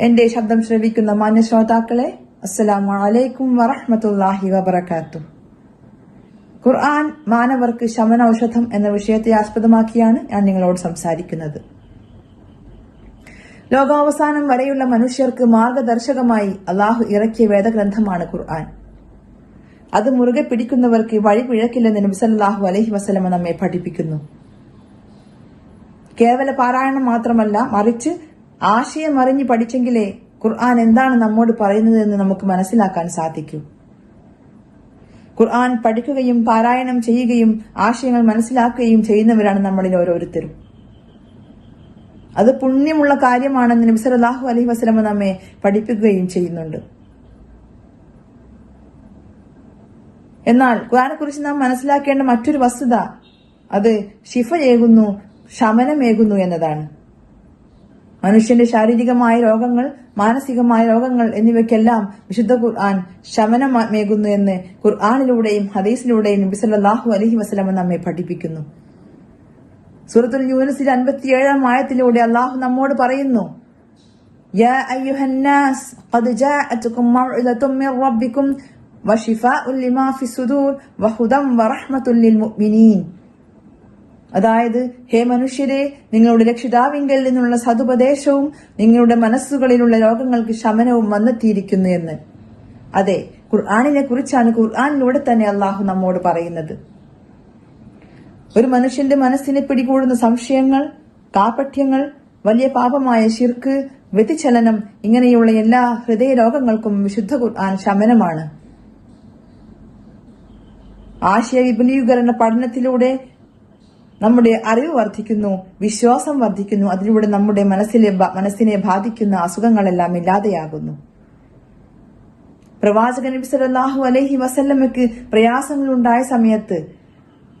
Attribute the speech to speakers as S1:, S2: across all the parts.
S1: എന്റെ ശബ്ദം ശ്രവിക്കുന്ന മാന്യ ശ്രോതാക്കളെ അസ്സലാമു അലൈക്കും വറഹ്മത്തുള്ളാഹി വബറകാത്തു. ഖുർആൻ മാനവർക്ക് ശമന ഔഷധം എന്ന വിഷയത്തെ ആസ്പദമാക്കിയാണ് ഞാൻ നിങ്ങളോട് സംസാരിക്കുന്നത്. ലോകാവസാനം വരെയുള്ള മനുഷ്യർക്ക് മാർഗദർശകമായി അള്ളാഹു ഇറക്കിയ വേദഗ്രന്ഥമാണ് ഖുർആൻ. അത് മുറുകെ പിടിക്കുന്നവർക്ക് വഴി പിഴക്കില്ലെന്ന് നബിസല്ലാഹു അലഹി വസ്ലമ നമ്മെ പഠിപ്പിക്കുന്നു. കേവല പാരായണം മാത്രമല്ല മറിച്ച് ആശയം അറിഞ്ഞ് പഠിച്ചെങ്കിലേ ഖുർആൻ എന്താണ് നമ്മോട് പറയുന്നത് എന്ന് നമുക്ക് മനസ്സിലാക്കാൻ സാധിക്കൂ. ഖുർആൻ പഠിക്കുകയും പാരായണം ചെയ്യുകയും ആശയങ്ങൾ മനസ്സിലാക്കുകയും ചെയ്യുന്നവരാണ് നമ്മളിൽ ഓരോരുത്തരും. അത് പുണ്യമുള്ള കാര്യമാണെന്ന് നബി സല്ലല്ലാഹു അലൈഹി വസല്ലമ നമ്മെ പഠിപ്പിക്കുകയും ചെയ്യുന്നുണ്ട്. എന്നാൽ ഖുർആനെ കുറിച്ച് നാം മനസ്സിലാക്കേണ്ട മറ്റൊരു വസ്തുത അത് ശിഫയേകുന്നു ശമനമേകുന്നു എന്നതാണ്. മനുഷ്യന്റെ ശാരീരികമായ രോഗങ്ങൾ മാനസികമായ രോഗങ്ങൾ എന്നിവയ്ക്കെല്ലാം വിശുദ്ധ ഖുർആൻ ശമനമേകുന്നു എന്ന് ഖുർആാനിലൂടെയും ഹദീസിലൂടെയും നബി സല്ലല്ലാഹു അലൈഹി വസല്ലമ നമ്മെ പഠിപ്പിക്കുന്നു സൂറത്തുൽ യൂനുസിൽ അൻപത്തിയേഴാം ആയത്തിലൂടെ അള്ളാഹു നമ്മോട് പറയുന്നു يا أيها الناس قد جاءتكم موعظة من ربكم وشفاء لما في الصدور وهدى ورحمة للمؤمنين അതായത് ഹേ മനുഷ്യരെ നിങ്ങളുടെ രക്ഷിതാവിങ്കിൽ നിന്നുള്ള സതുപദേശവും നിങ്ങളുടെ മനസ്സുകളിലുള്ള രോഗങ്ങൾക്ക് ശമനവും വന്നെത്തിയിരിക്കുന്നു എന്ന്. അതെ ഖുർആാനിനെ കുറിച്ചാണ് ഖുർആാനിലൂടെ തന്നെ അള്ളാഹു നമ്മോട് പറയുന്നത്. ഒരു മനുഷ്യന്റെ മനസ്സിനെ പിടികൂടുന്ന സംശയങ്ങൾ കാപഠ്യങ്ങൾ വലിയ പാപമായ ശിർക്ക് വ്യതിചലനം ഇങ്ങനെയുള്ള എല്ലാ ഹൃദയ രോഗങ്ങൾക്കും വിശുദ്ധ ഖുർആൻ ശമനമാണ്. ആശയ വിപുലീകരണ പഠനത്തിലൂടെ നമ്മുടെ അറിവ് വർദ്ധിക്കുന്നു വിശ്വാസം വർദ്ധിക്കുന്നു അതിലൂടെ നമ്മുടെ മനസ്സിലെ മനസ്സിനെ ബാധിക്കുന്ന അസുഖങ്ങളെല്ലാം ഇല്ലാതെയാകുന്നു. പ്രവാചകൻ നബി സല്ലല്ലാഹു അലൈഹി വസല്ലമയ്ക്ക് പ്രയാസങ്ങൾ ഉണ്ടായ സമയത്ത്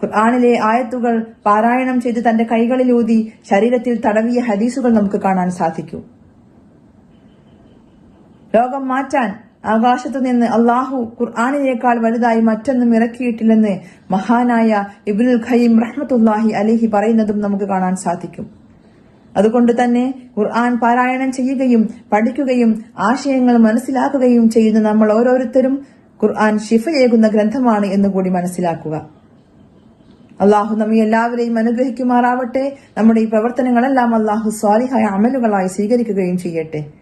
S1: ഖുർആാനിലെ ആയത്തുകൾ പാരായണം ചെയ്ത് തന്റെ കൈകളിലൂതി ശരീരത്തിൽ തടവിയ ഹദീസുകൾ നമുക്ക് കാണാൻ സാധിക്കും. രോഗം മാറ്റാൻ ആകാശത്തു നിന്ന് അള്ളാഹു ഖുർആാനിനേക്കാൾ വലുതായി മറ്റൊന്നും ഇറക്കിയിട്ടില്ലെന്ന് മഹാനായ ഇബ്നുൽ ഖയ്യിം റഹ്മത്തുല്ലാഹി അലിഹി പറയുന്നതും നമുക്ക് കാണാൻ സാധിക്കും. അതുകൊണ്ട് തന്നെ ഖുർആൻ പാരായണം ചെയ്യുകയും പഠിക്കുകയും ആശയങ്ങൾ മനസ്സിലാക്കുകയും ചെയ്യുന്ന നമ്മൾ ഓരോരുത്തരും ഖുർആൻ ഷിഫയേകുന്ന ഗ്രന്ഥമാണ് എന്ന് കൂടി മനസ്സിലാക്കുക. അള്ളാഹു നമ്മെ എല്ലാവരെയും അനുഗ്രഹിക്കുമാറാവട്ടെ. നമ്മുടെ ഈ പ്രവർത്തനങ്ങളെല്ലാം അള്ളാഹു സ്വാലിഹായ അമലുകളായി സ്വീകരിക്കുകയും ചെയ്യട്ടെ.